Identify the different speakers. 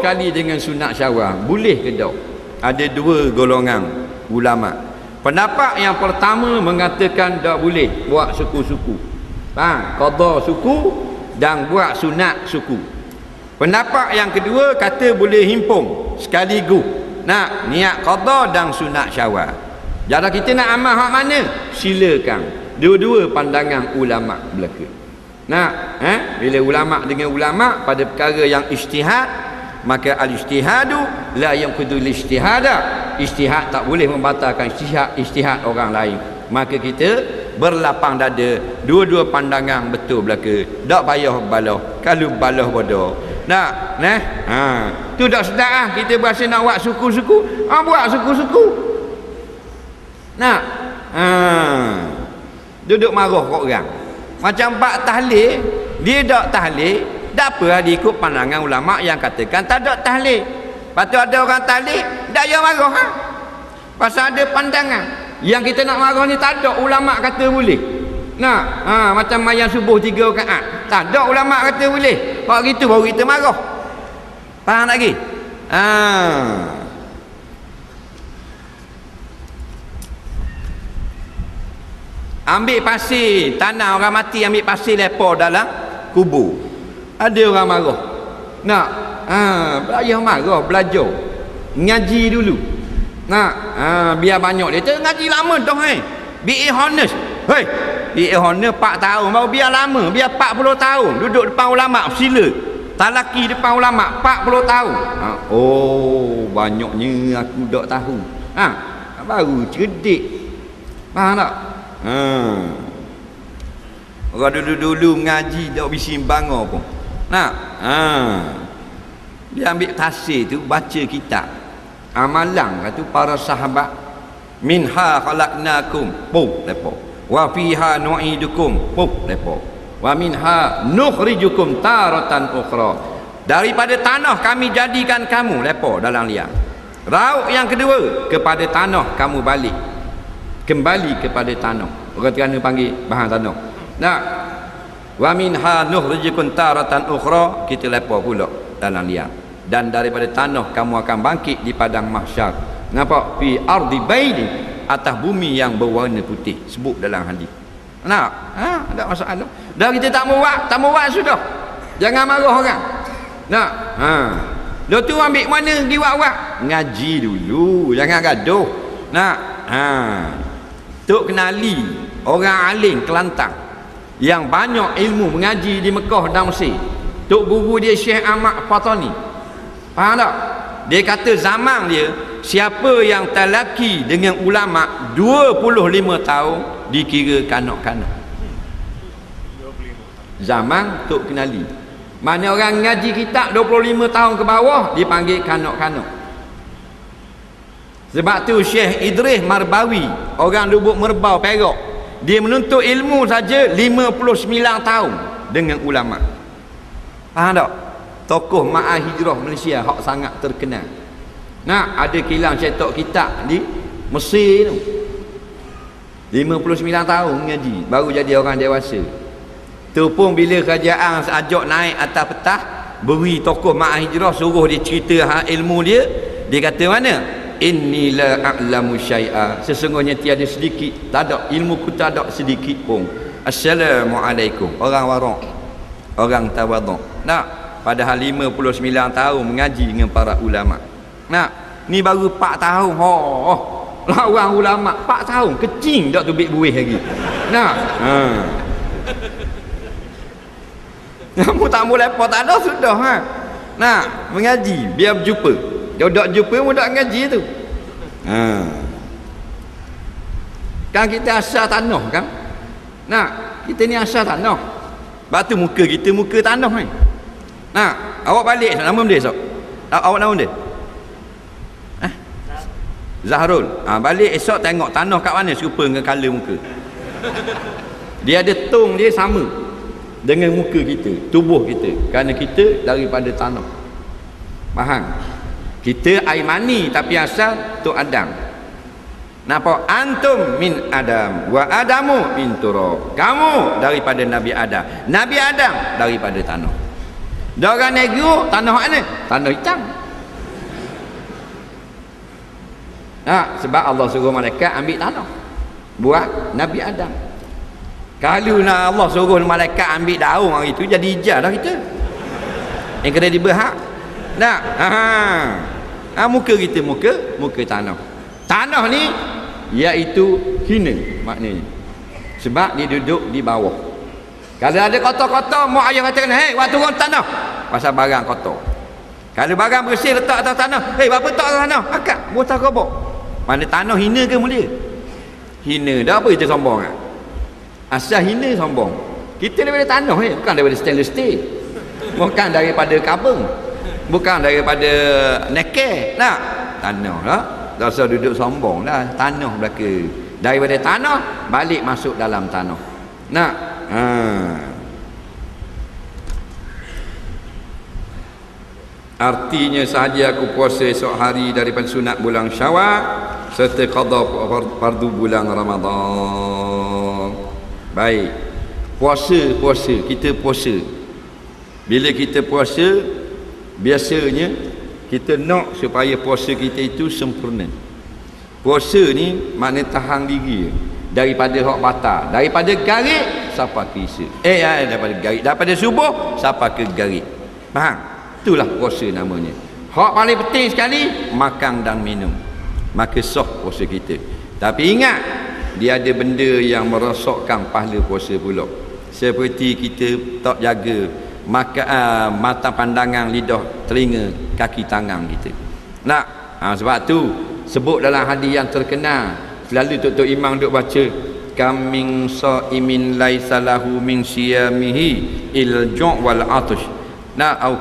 Speaker 1: kali dengan sunat syawal boleh ke tak ada dua golongan ulama. Pendapat yang pertama mengatakan tak boleh buat suku-suku. Ha, qada suku dan buat sunat suku. Pendapat yang kedua kata boleh himpun sekaligus. Nak niat qada dan sunat syawal. Jadi kita nak amal hak mana? Silakan. Dua-dua pandangan ulama belaka. Nak eh bila ulama dengan ulama pada perkara yang ijtihad maka al-ijtihadu la yanqudu al-ijtihada. Ijtihad tak boleh membatalkan ijtihad ijtihad orang lain. Maka kita berlapang dada dua-dua pandangan betul belaka. Tak payah balah kalau balah bodoh. Nak nah? Ha. Tu dak sedap ah kita berasa nak buat suku-suku. Ah buat suku-suku. Nak? Ha. Duduk marah kau orang. Macam pak tahlil dia tak tahlil tak apa dia ikut pandangan ulama yang katakan tak ada tahlil? Lepas tu ada orang tahlil tak payah marah ha? pasal ada pandangan. Yang kita nak marah ni tak ada ulama kata boleh. Nak ha, macam mayang subuh tiga rakaat. Tak ada ulama kata boleh. Kalau gitu baru kita marah. Faham lagi ha. ambil pasir. Tanah orang mati ambil pasir lepo dalam kubur ada orang marah. Nak ha, belajar marah belajar. Ngaji dulu. Nak ha, biar banyak dia. Ngaji lama dah eh be honest. Hei be honest 4 tahun baru biar lama. Biar 40 tahun. Duduk depan ulama sila. Talaki depan ulama 40 tahun. Ha, oh banyaknya aku tak tahu. Ha, baru cerdik. Faham tak? Ha. orang dulu-dulu ngaji tak bising bangor pun Nak? Ha. Dia ambil tasir tu baca kitab. Amalan kata para sahabat minha khalaqnakum pu lepo. Wa fiha nu'idukum pu lepo. Wa minha nukhrijukum taratan ukhra. Daripada tanah kami jadikan kamu lepo dalam liang. Rauk yang kedua kepada tanah kamu balik. Kembali kepada tanah. Orang kerana panggil bahan tanah. Nak wa minha nukhrijukum taratan ukhra kita lepa pula dalam liang dan daripada tanah kamu akan bangkit di padang mahsyar. Nampak? Fi ardi baini atas bumi yang berwarna putih. Sebut dalam hadis. Nak? Ha? Ada masalah. Dah kita tak mau buat tak mau buat sudah. Jangan marah orang. Nak? Ha. Lepas tu ambil mana di buat Ngaji dulu. Jangan gaduh. Nak? Ha. Tok kenali Orang alim Kelantan yang banyak ilmu mengaji di Mekah dan Mesir. Tok guru dia Syekh Ahmad Fatani. Faham tak? dia kata zaman dia siapa yang talaki dengan ulama 25 tahun dikira kanak-kanak. Zaman Tok kenali. Mana orang ngaji kitab 25 tahun ke bawah dipanggil kanak-kanak. Sebab tu Syekh Idris Marbawi orang lubuk merbau perak dia menuntut ilmu saja 59 tahun dengan ulama. Faham tak? Tokoh ma'ah hijrah Malaysia hak sangat terkenal. Nak ada kilang cetak kitab di Mesir tu. 59 tahun mengaji baru jadi orang dewasa. Tu pun bila kerajaan ajak naik atas petah beri tokoh ma'ah hijrah suruh dia cerita hak ilmu dia dia kata mana inni la a'lamu syai'a. Sesungguhnya tiada sedikit tak ada ilmu ku tak ada sedikit pun. Assalamualaikum orang warak orang tawaduk. Nak padahal 59 tahun mengaji dengan para ulama. Nak ni baru 4 tahun. Ho oh, lawan ulama 4 tahun. Kecing tak tu buih lagi. Nak. Ha. Kamu tak boleh apa tak ada sudah ha. Nak mengaji. Biar berjumpa dia dak jumpa pun dak ngaji tu. Ha. Kan kita asal tanah kan? Nak, kita ni asal tanah. Batu muka kita muka tanah ni. Nak, awak balik nama dia esok. Awak nama dia? Eh? Zahrul. Ha, balik esok tengok tanah kat mana serupa dengan color muka. Dia ada tong dia sama dengan muka kita, tubuh kita. Kerana kita daripada tanah. Faham? kita air mani tapi asal tu adam Napa antum min Adam wa Adamu min turab. Kamu daripada Nabi Adam. Nabi Adam daripada tanah. Dorang negeri tanah mana? Tanah hitam. Nah, sebab Allah suruh malaikat ambil tanah buat Nabi Adam. Kalau nak Allah suruh malaikat ambil daun hari tu jadi hijau dah kita. Yang kena diberhak nak ha, ha. muka kita muka muka tanah. Tanah ni iaitu hina maknanya. Sebab dia duduk di bawah. Kalau ada kotor-kotor mak ayah katakan hei waktu turun tanah. Pasal barang kotor. Kalau barang bersih letak atas tanah. Hei apa letak atas tanah? Akak botol kobok mana tanah hina ke mulia? Hina dah apa kita sombong kan asal hina sombong. Kita daripada tanah eh? Bukan daripada stainless steel. Bukan daripada kabung bukan daripada neker nak tanah lah. Usah duduk sombong lah. Tanah belaka. Daripada tanah balik masuk dalam tanah. Nak ha. artinya sahaja aku puasa esok hari daripada sunat bulan syawal serta qada fardu bulan Ramadan. Baik. Puasa puasa. Kita puasa. Bila kita puasa biasanya kita nak supaya puasa kita itu sempurna. Puasa ni makna tahan diri daripada hak batal. Daripada garik sampai ke isa eh ya, daripada garik. Daripada subuh sampai ke garik? Faham? Itulah puasa namanya. Hak paling penting sekali makan dan minum. Maka sah puasa kita. Tapi ingat dia ada benda yang merosakkan pahala puasa pula. Seperti kita tak jaga maka uh, mata pandangan lidah telinga kaki tangan kita. Nak? Ha, sebab tu sebut dalam hadis yang terkenal. Selalu tok-tok imam duk baca kaming saimin laisa lahu min siyamihi il wal atush na au